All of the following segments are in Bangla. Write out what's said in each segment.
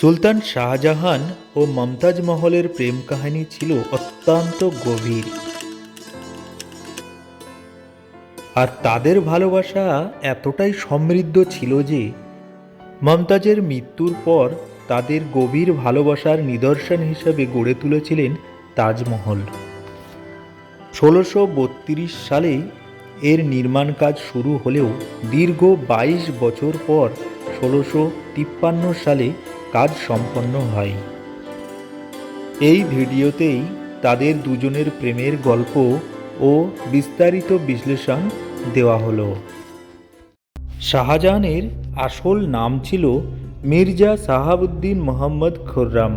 সুলতান শাহজাহান ও মমতাজ মহলের প্রেম কাহিনী ছিল অত্যন্ত গভীর। আর তাদের ভালোবাসা এতটাই সমৃদ্ধ ছিল যে, মমতাজের মৃত্যুর পর তাদের গভীর ভালোবাসার নিদর্শন হিসেবে গড়ে তুলেছিলেন তাজমহল। ষোলোশো বত্রিশ সালে এর নির্মাণ কাজ শুরু হলেও দীর্ঘ বাইশ বছর পর ষোলোশো তিপ্পান্ন সালে কাজ সম্পন্ন হয়। এই ভিডিওতেই তাদের দুজনের প্রেমের গল্প ও বিস্তারিত বিশ্লেষণ দেওয়া হলো। শাহজাহানের আসল নাম ছিল মির্জা সাহাবুদ্দিন মোহাম্মদ খুররাম।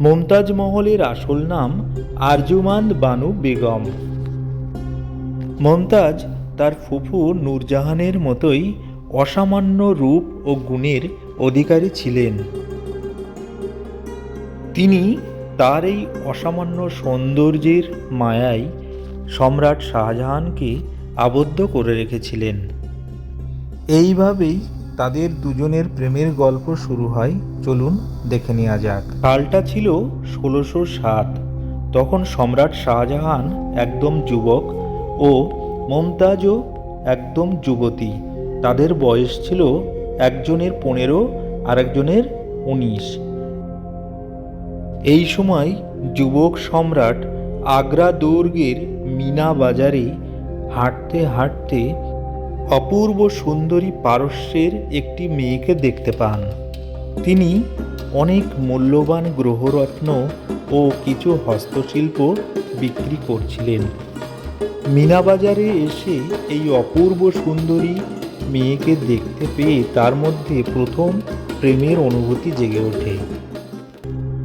মুমতাজ মহলের আসল নাম আরজুমান্দ বানু বেগম। মমতাজ তার ফুফু নূরজাহানের মতোই অসামান্য রূপ ও গুণের অধিকারী ছিলেন। তিনি তার এই অসামান্য সৌন্দর্যের মায়ায় সম্রাট শাহজাহানকে আবদ্ধ করে রেখেছিলেন। এইভাবেই তাদের দুজনের প্রেমের গল্প শুরু হয়। চলুন দেখে নেওয়া যাক। সালটা ছিল ষোলোশো সাত তখন সম্রাট শাহজাহান একদম যুবক ও মমতাজও একদম যুবতী। তাদের বয়স ছিল একজনের পনেরো আর একজনের উনিশ। এই সময় যুবক সম্রাট আগ্রা দুর্গের মিনা বাজারে হাঁটতে হাঁটতে অপূর্ব সুন্দরী পারস্যের একটি মেয়েকে দেখতে পান। তিনি অনেক মূল্যবান গ্রহরত্ন ও কিছু হস্তশিল্প বিক্রি করছিলেন। মিনা বাজারে এসে এই অপূর্ব সুন্দরী মেয়েকে দেখতে পেয়ে তার মধ্যে প্রথম প্রেমের অনুভূতি জেগে ওঠে।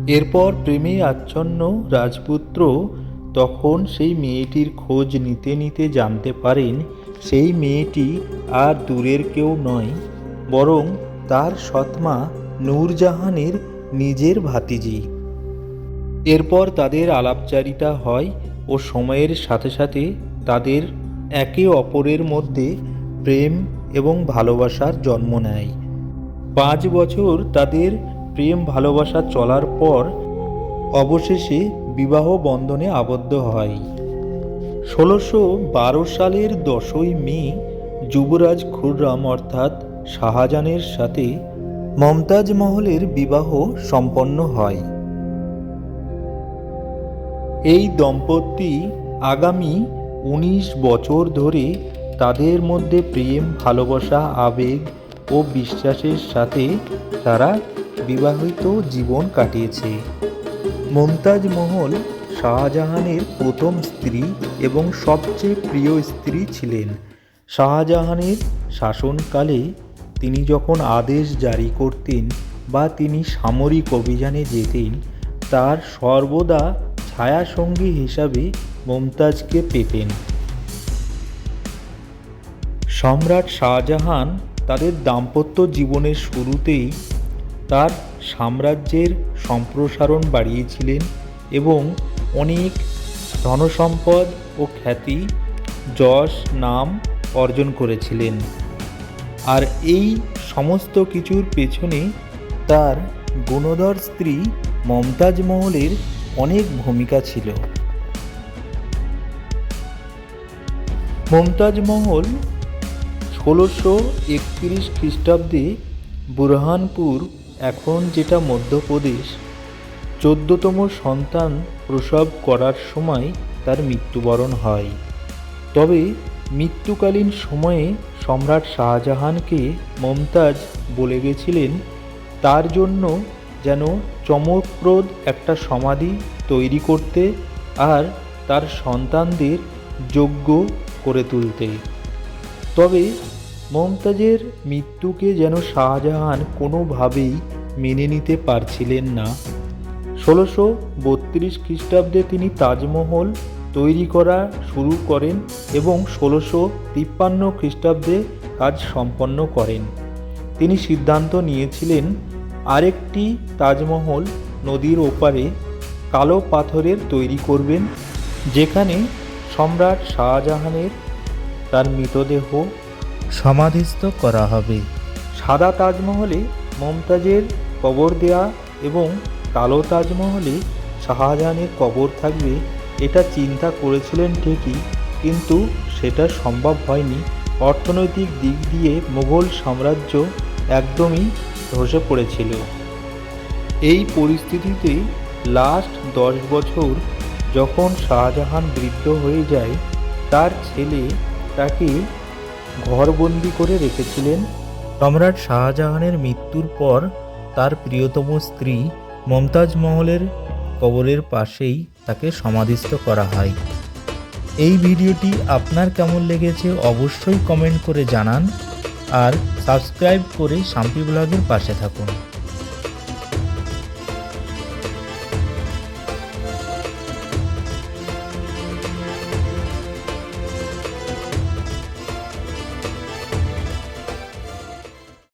এরপর প্রেমে আচ্ছন্ন রাজপুত্র তখন সেই মেয়েটির খোঁজ নিতে নিতে জানতে পারেন, সেই মেয়েটি আর দূরের কেউ নয়, বরং তার সৎমা নূরজাহানের নিজের ভাতিজি। এরপর তাদের আলাপচারিতা হয় ও সময়ের সাথে সাথে তাদের একে অপরের মধ্যে প্রেম এবং ভালোবাসার জন্ম নেয়। পাঁচ বছর তাদের প্রেম ভালোবাসা চলার পর অবশেষে বিবাহ বন্ধনে আবদ্ধ হয়। ষোলোশো বারো সালের দশই মে যুবরাজ খুররাম অর্থাৎ শাহজাহানের সাথে মমতাজ মহলের বিবাহ সম্পন্ন হয়। এই দম্পতি আগামী উনিশ বছর ধরে তাদের মধ্যে প্রেম, ভালোবাসা, আবেগ ও বিশ্বাসের সাথে তারা বিবাহিত জীবন কাটিয়েছে। মুমতাজ মহল শাহজাহানের প্রথম স্ত্রী এবং সবচেয়ে প্রিয় স্ত্রী ছিলেন। শাহজাহানের শাসনকালে তিনি যখন আদেশ জারি করতেন বা তিনি সামরিক অভিযানে যেতেন, তার সর্বদা ছায়াসঙ্গী হিসাবে মমতাজকে পেতেন। সম্রাট শাহজাহান তাদের দাম্পত্য জীবনের শুরুতেই তার সাম্রাজ্যের সম্প্রসারণ বাড়িয়েছিলেন এবং অনেক ধনসম্পদ ও খ্যাতি যশ নাম অর্জন করেছিলেন। আর এই সমস্ত কিছুর পেছনে তার গুণধর স্ত্রী মমতাজ মহলের অনেক ভূমিকা ছিল। মমতাজ মহল ষোলোশো একত্রিশ খ্রিস্টাব্দে বুরহানপুর, এখন যেটা মধ্যপ্রদেশ, চোদ্দতম সন্তান প্রসব করার সময় তার মৃত্যুবরণ হয়। তবে মৃত্যুকালীন সময়ে সম্রাট শাহজাহানকে মমতাজ বলে গেছিলেন, তার জন্য যেন চমকপ্রদ একটা সমাধি তৈরি করতে আর তার সন্তানদের যোগ্য করে তুলতে। তবে মমতাজের মৃত্যুকে যেন শাহজাহান কোনোভাবেই মেনে নিতে পারছিলেন না। ষোলোশো বত্রিশ খ্রিস্টাব্দে তিনি তাজমহল তৈরি করা শুরু করেন এবং ষোলোশো তিপ্পান্ন খ্রিস্টাব্দে কাজ সম্পন্ন করেন। তিনি সিদ্ধান্ত নিয়েছিলেন আরেকটি তাজমহল নদীর ওপারে কালো পাথরের তৈরি করবেন, যেখানে সম্রাট শাহজাহানের তার মৃতদেহ সমাধিস্থ করা হবে। সাদা তাজমহলে মমতাজের কবর দেয়া এবং কালো তাজমহলে শাহজাহানের কবর থাকবে, এটা চিন্তা করেছিলেন ঠিকই, কিন্তু সেটা সম্ভব হয়নি। অর্থনৈতিক দিক দিয়ে মুঘল সাম্রাজ্য একদমই ধসে পড়েছিল। এই পরিস্থিতিতে লাস্ট দশ বছর যখন শাহজাহান বৃদ্ধ হয়ে যায়, তার ছেলে তাকে ঘরবন্দি করে রেখেছিলেন। সম্রাট শাহজাহানের মৃত্যুর পর তার প্রিয়তম স্ত্রী মমতাজ মহলের কবরের পাশেই তাকে সমাধিস্থ করা হয়। এই ভিডিওটি আপনার কেমন লেগেছে অবশ্যই কমেন্ট করে জানান আর সাবস্ক্রাইব করে শাম্পি ব্লগের পাশে থাকুন।